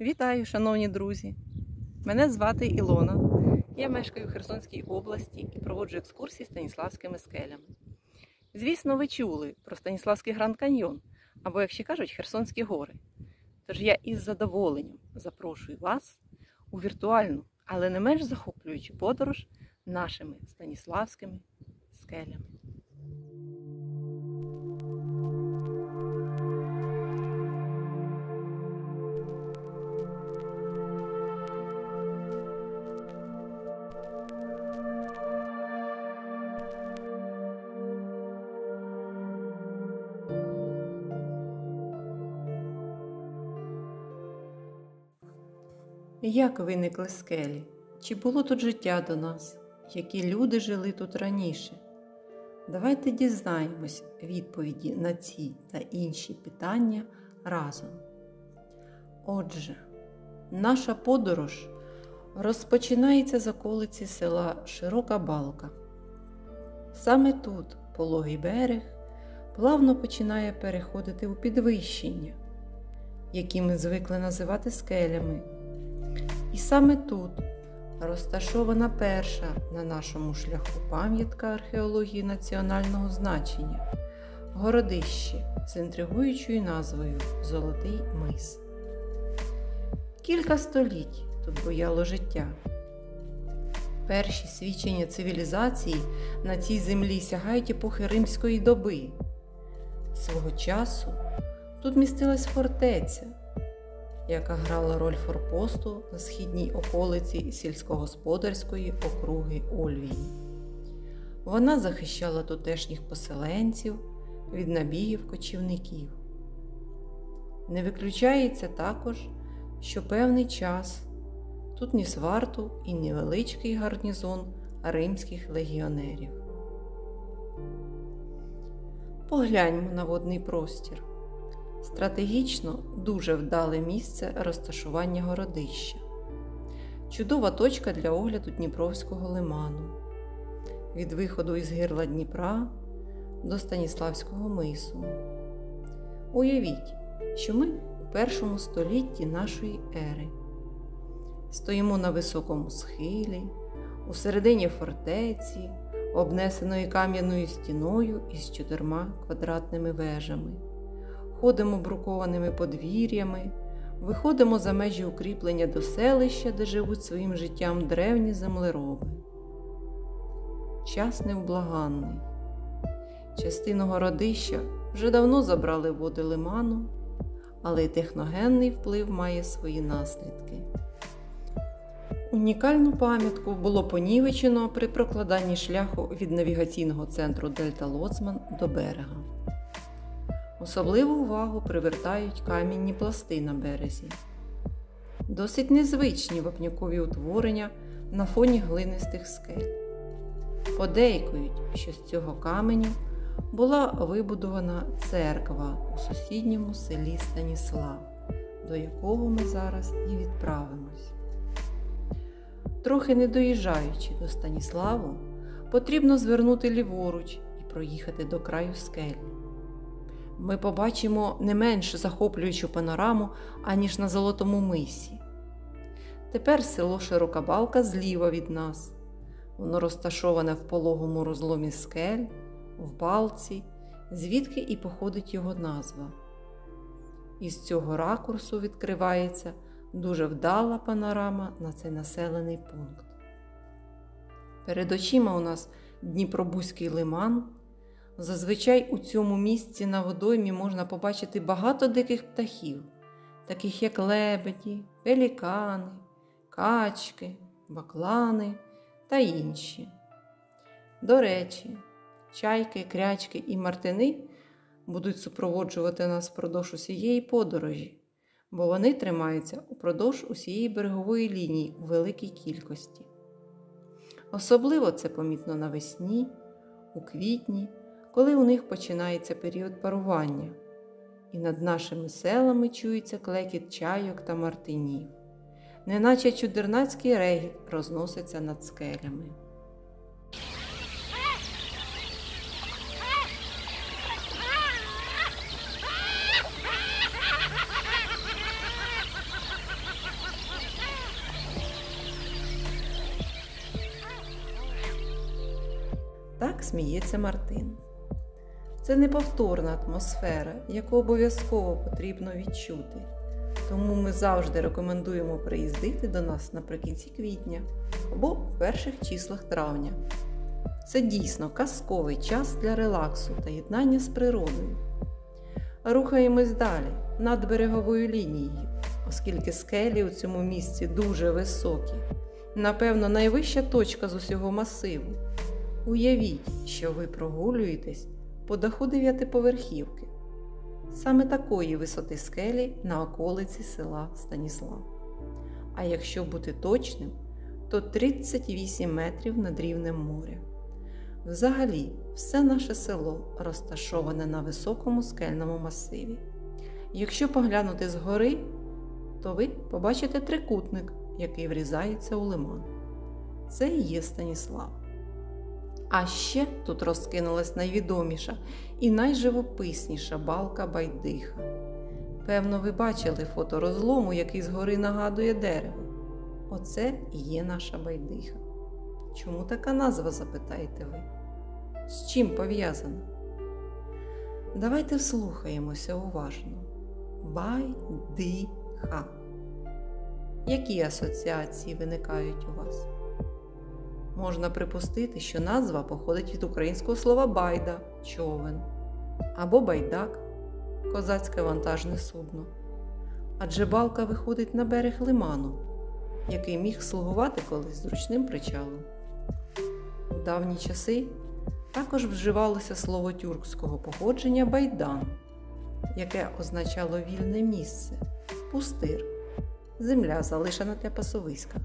Вітаю, шановні друзі! Мене звати Ілона. Я мешкаю в Херсонській області і проводжу екскурсії Станіславськими скелями. Звісно, ви чули про Станіславський Гранд Каньйон, або, як ще кажуть, Херсонські гори. Тож я із задоволенням запрошую вас у віртуальну, але не менш захоплюючу подорож нашими Станіславськими скелями. Як виникли скелі? Чи було тут життя до нас? Які люди жили тут раніше? Давайте дізнаємось відповіді на ці та інші питання разом. Отже, наша подорож розпочинається з околиці села Широка Балка. Саме тут пологий берег плавно починає переходити у підвищення, які ми звикли називати скелями. І саме тут розташована перша на нашому шляху пам'ятка археології національного значення городище з інтригуючою назвою Золотий мис. Кілька століть тут бояло життя. Перші свідчення цивілізації на цій землі сягають епохи римської доби. Свого часу тут містилась фортеця яка грала роль форпосту на східній околиці сільськогосподарської округи Ольвії. Вона захищала тутешніх поселенців від набігів кочівників. Не виключається також, що певний час тут ніс варту і невеличкий гарнізон римських легіонерів. Погляньмо на водний простір. Стратегічно дуже вдале місце розташування городища, чудова точка для огляду Дніпровського лиману, від виходу із гирла Дніпра до Станіславського мису. Уявіть, що ми у першому столітті нашої ери. Стоїмо на високому схилі, у середині фортеці, обнесеної кам'яною стіною із чотирма квадратними вежами ходимо брукованими подвір'ями, виходимо за межі укріплення до селища, де живуть своїм життям древні землероби. Час невблаганний. Частину городища вже давно забрали води лиману, але й техногенний вплив має свої наслідки. Унікальну пам'ятку було понівечено при прокладанні шляху від навігаційного центру Дельта Лоцман до берега. Особливу увагу привертають камінні пласти на березі. Досить незвичні вапнякові утворення на фоні глинистих скель. Подейкують, що з цього каменю була вибудована церква у сусідньому селі Станіслав, до якого ми зараз і відправимось. Трохи не доїжджаючи до Станіславу, потрібно звернути ліворуч і проїхати до краю скель ми побачимо не менш захоплюючу панораму, аніж на Золотому мисі. Тепер село Широка Балка зліва від нас. Воно розташоване в пологому розломі скель, в балці, звідки і походить його назва. Із цього ракурсу відкривається дуже вдала панорама на цей населений пункт. Перед очима у нас Дніпробузький лиман. Зазвичай у цьому місці на водоймі можна побачити багато диких птахів, таких як лебеді, пелікани, качки, баклани та інші. До речі, чайки, крячки і мартини будуть супроводжувати нас впродовж усієї подорожі, бо вони тримаються упродовж усієї берегової лінії у великій кількості. Особливо це помітно навесні, у квітні коли у них починається період парування, і над нашими селами чується клекіт чайок та мартинів, неначе чудернацький регіт розноситься над скелями. Так сміється Мартин. Це неповторна атмосфера, яку обов'язково потрібно відчути. Тому ми завжди рекомендуємо приїздити до нас наприкінці квітня або в перших числах травня. Це дійсно казковий час для релаксу та єднання з природою. Рухаємось далі над береговою лінією, оскільки скелі у цьому місці дуже високі. Напевно, найвища точка з усього масиву. Уявіть, що ви прогулюєтесь по даху дев'ятиповерхівки. Саме такої висоти скелі на околиці села Станіслав. А якщо бути точним, то 38 метрів над рівнем моря. Взагалі, все наше село розташоване на високому скельному масиві. Якщо поглянути згори, то ви побачите трикутник, який врізається у лиман. Це і є Станіслав. А ще тут розкинулась найвідоміша і найживописніша балка Байдиха. Певно, ви бачили фото розлому, який згори нагадує дерево. Оце і є наша байдиха. Чому така назва, запитаєте ви? З чим пов'язана? Давайте вслухаємося уважно. Байдиха. Які асоціації виникають у вас? Можна припустити, що назва походить від українського слова байда човен або байдак козацьке вантажне судно. Адже балка виходить на берег лиману, який міг слугувати колись зручним причалом. У давні часи також вживалося слово тюркського походження байдан, яке означало вільне місце, пустир, земля залишена для пасовиська.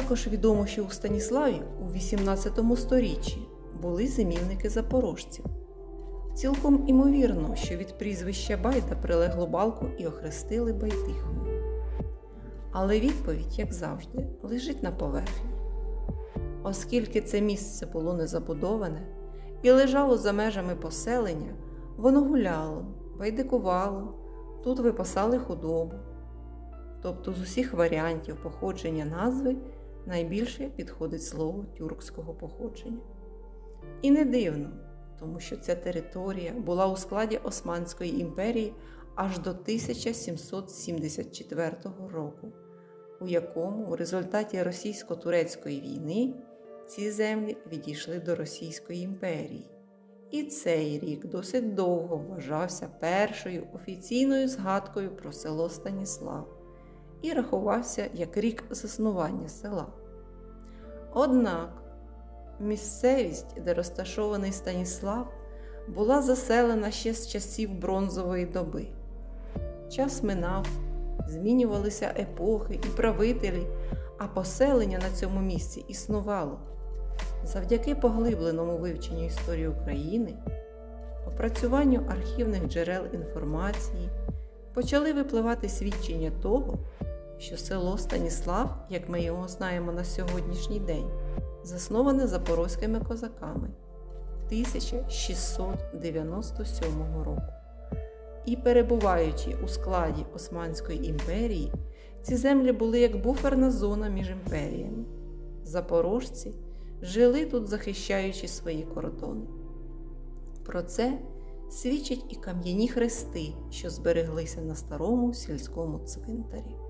Також відомо, що у Станіславі у 18 сторіччі були зимівники запорожців. Цілком імовірно, що від прізвища Байда прилегло балку і охрестили Байдихою. Але відповідь, як завжди, лежить на поверхні. Оскільки це місце було незабудоване і лежало за межами поселення, воно гуляло, байдикувало, тут випасали худобу. Тобто з усіх варіантів походження назви найбільше підходить слово тюркського походження. І не дивно, тому що ця територія була у складі Османської імперії аж до 1774 року, у якому у результаті російсько-турецької війни ці землі відійшли до Російської імперії. І цей рік досить довго вважався першою офіційною згадкою про село Станіслав і рахувався як рік заснування села. Однак місцевість, де розташований Станіслав, була заселена ще з часів бронзової доби. Час минав, змінювалися епохи і правителі, а поселення на цьому місці існувало. Завдяки поглибленому вивченню історії України, опрацюванню архівних джерел інформації почали випливати свідчення того, що село Станіслав, як ми його знаємо на сьогоднішній день, засноване запорозькими козаками 1697 року. І перебуваючи у складі Османської імперії, ці землі були як буферна зона між імперіями. Запорожці жили тут, захищаючи свої кордони. Про це свідчать і кам'яні хрести, що збереглися на старому сільському цвинтарі.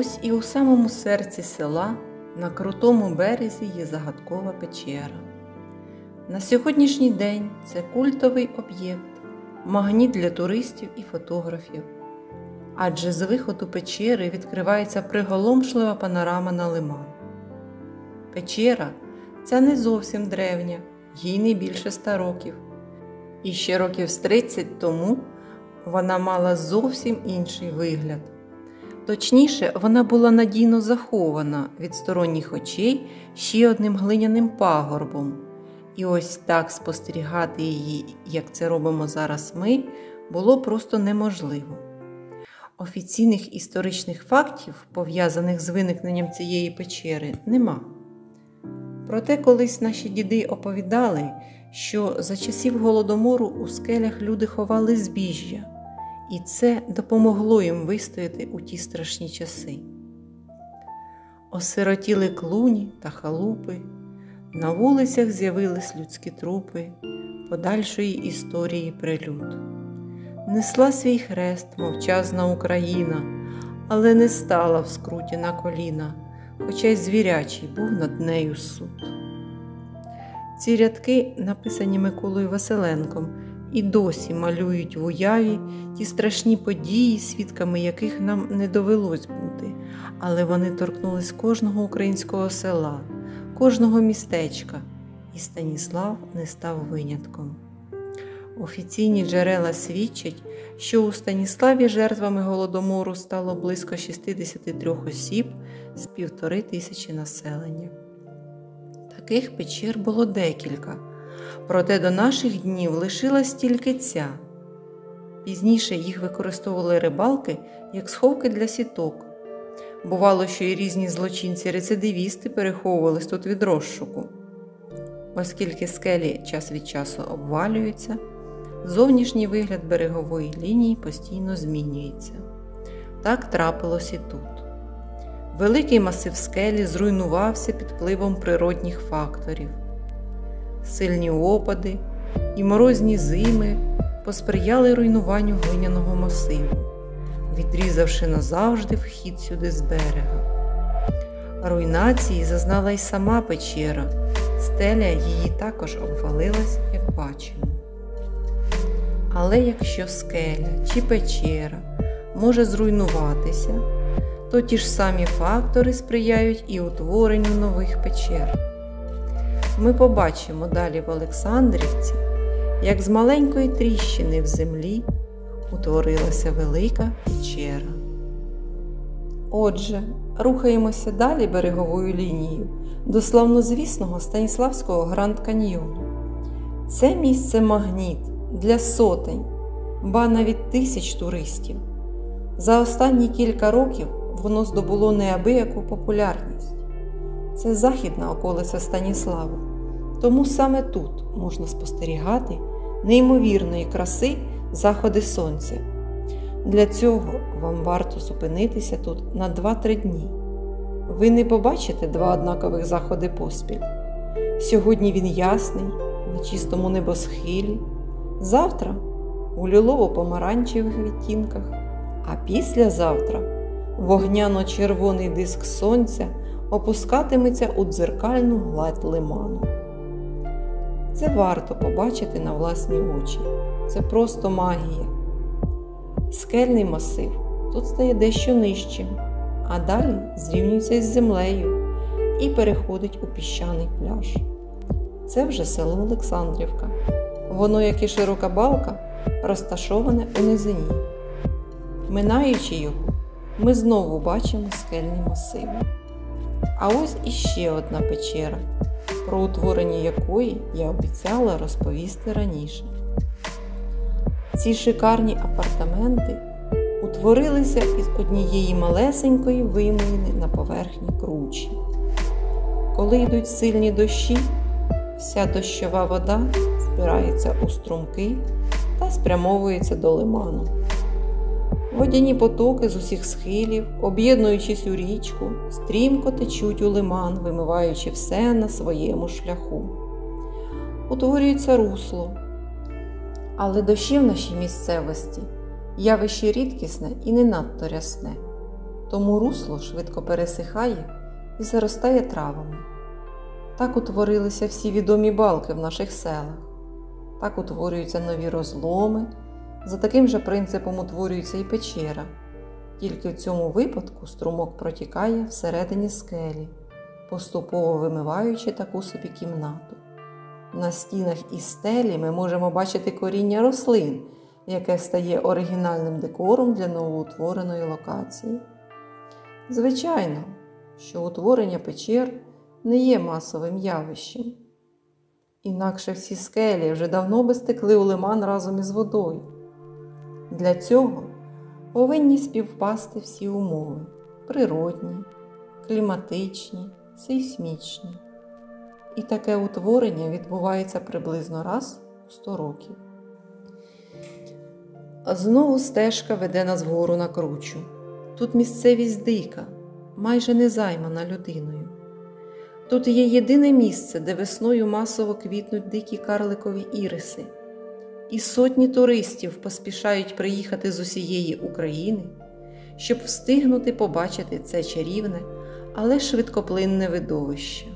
Ось і у самому серці села на крутому березі є загадкова печера. На сьогоднішній день це культовий об'єкт, магніт для туристів і фотографів. Адже з виходу печери відкривається приголомшлива панорама на лиман. Печера ця не зовсім древня, їй не більше ста років. І ще років з 30 тому вона мала зовсім інший вигляд. Точніше, вона була надійно захована від сторонніх очей ще одним глиняним пагорбом. І ось так спостерігати її, як це робимо зараз ми, було просто неможливо. Офіційних історичних фактів, пов'язаних з виникненням цієї печери, нема. Проте колись наші діди оповідали, що за часів голодомору у скелях люди ховали збіжжя, і це допомогло їм вистояти у ті страшні часи. Осиротіли клуні та халупи, на вулицях з'явились людські трупи подальшої історії прилюд. Несла свій хрест мовчазна Україна, але не стала в скруті на коліна, хоча й звірячий був над нею суд. Ці рядки, написані Миколою Василенком, і досі малюють в уяві ті страшні події, свідками яких нам не довелось бути, але вони торкнулись кожного українського села, кожного містечка, і Станіслав не став винятком. Офіційні джерела свідчать, що у Станіславі жертвами голодомору стало близько 63 осіб з півтори тисячі населення. Таких печер було декілька, проте до наших днів лишилась тільки ця. Пізніше їх використовували рибалки як сховки для сіток. Бувало, що і різні злочинці-рецидивісти переховувались тут від розшуку. Оскільки скелі час від часу обвалюються, зовнішній вигляд берегової лінії постійно змінюється. Так трапилось і тут. Великий масив скелі зруйнувався під впливом природних факторів. Сильні опади і морозні зими посприяли руйнуванню глиняного масиву, відрізавши назавжди вхід сюди з берега. Руйнації зазнала й сама печера, стеля її також обвалилась, як бачимо. Але якщо скеля чи печера може зруйнуватися, то ті ж самі фактори сприяють і утворенню нових печер. Ми побачимо далі в Олександрівці, як з маленької тріщини в землі утворилася велика печера. Отже, рухаємося далі береговою лінією до славнозвісного Станіславського Гранд Каньйону. Це місце магніт для сотень, ба навіть тисяч туристів. За останні кілька років воно здобуло неабияку популярність. Це західна околиця Станіслава, тому саме тут можна спостерігати неймовірної краси заходи сонця. Для цього вам варто зупинитися тут на 2-3 дні. Ви не побачите два однакових заходи поспіль. Сьогодні він ясний, на чистому небосхилі, завтра у лілово-помаранчевих відтінках, а післязавтра вогняно-червоний диск сонця опускатиметься у дзеркальну гладь лиману. Це варто побачити на власні очі. Це просто магія. Скельний масив тут стає дещо нижчим, а далі зрівнюється із землею і переходить у піщаний пляж. Це вже село Олександрівка. Воно, як і широка балка, розташоване у низині. Минаючи його, ми знову бачимо скельні масиви. А ось іще одна печера, про утворення якої я обіцяла розповісти раніше. Ці шикарні апартаменти утворилися із однієї малесенької вимини на поверхні кручі. Коли йдуть сильні дощі, вся дощова вода збирається у струмки та спрямовується до лиману. Водяні потоки з усіх схилів, об'єднуючись у річку, стрімко течуть у лиман, вимиваючи все на своєму шляху. Утворюється русло. Але дощі в нашій місцевості явище рідкісне і не надто рясне. тому русло швидко пересихає і заростає травами. Так утворилися всі відомі балки в наших селах, так утворюються нові розломи, за таким же принципом утворюється і печера, тільки в цьому випадку струмок протікає всередині скелі, поступово вимиваючи таку собі кімнату. На стінах і стелі ми можемо бачити коріння рослин, яке стає оригінальним декором для новоутвореної локації. Звичайно, що утворення печер не є масовим явищем. Інакше всі скелі вже давно би стекли у лиман разом із водою. Для цього повинні співпасти всі умови природні, кліматичні, сейсмічні. І таке утворення відбувається приблизно раз у 100 років. А знову стежка веде нас вгору на кручу. Тут місцевість дика, майже не займана людиною. Тут є єдине місце, де весною масово квітнуть дикі карликові іриси, і сотні туристів поспішають приїхати з усієї України, щоб встигнути побачити це чарівне, але швидкоплинне видовище.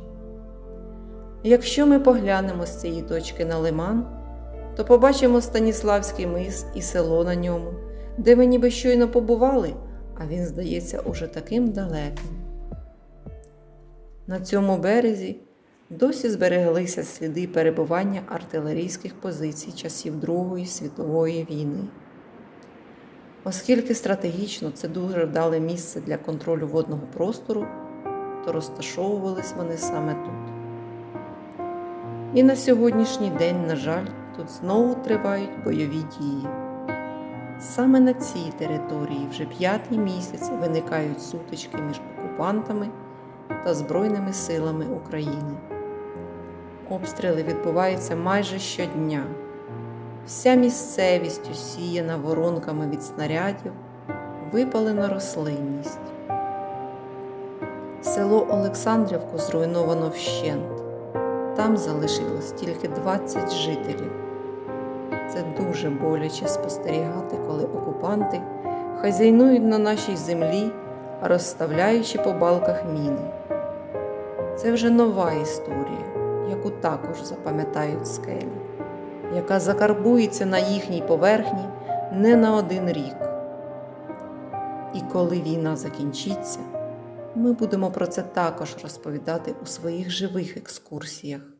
Якщо ми поглянемо з цієї точки на лиман, то побачимо Станіславський мис і село на ньому, де ми ніби щойно побували, а він здається уже таким далеким. На цьому березі досі збереглися сліди перебування артилерійських позицій часів Другої світової війни. Оскільки стратегічно це дуже вдале місце для контролю водного простору, то розташовувались вони саме тут. І на сьогоднішній день, на жаль, тут знову тривають бойові дії. Саме на цій території вже п'ятий місяць виникають сутички між окупантами та Збройними силами України. Обстріли відбуваються майже щодня. Вся місцевість усіяна воронками від снарядів, випалена рослинність. Село Олександрівку зруйновано вщент. Там залишилось тільки 20 жителів. Це дуже боляче спостерігати, коли окупанти хазяйнують на нашій землі, розставляючи по балках міни. Це вже нова історія, яку також запам'ятають скелі, яка закарбується на їхній поверхні не на один рік. І коли війна закінчиться, ми будемо про це також розповідати у своїх живих екскурсіях.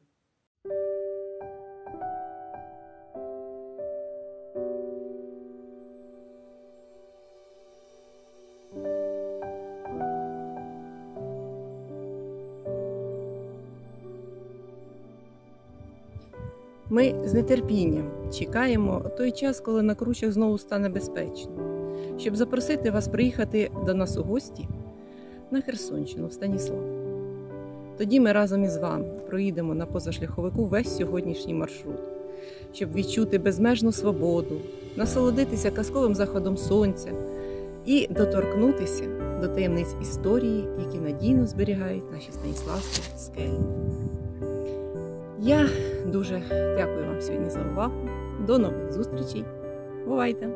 Ми з нетерпінням чекаємо той час, коли на кручах знову стане безпечно, щоб запросити вас приїхати до нас у гості на Херсонщину в Станіслав. Тоді ми разом із вами проїдемо на позашляховику весь сьогоднішній маршрут, щоб відчути безмежну свободу, насолодитися казковим заходом сонця і доторкнутися до таємниць історії, які надійно зберігають наші станіславські скелі. Я дуже дякую вам сьогодні за увагу. До нових зустрічей. Бувайте!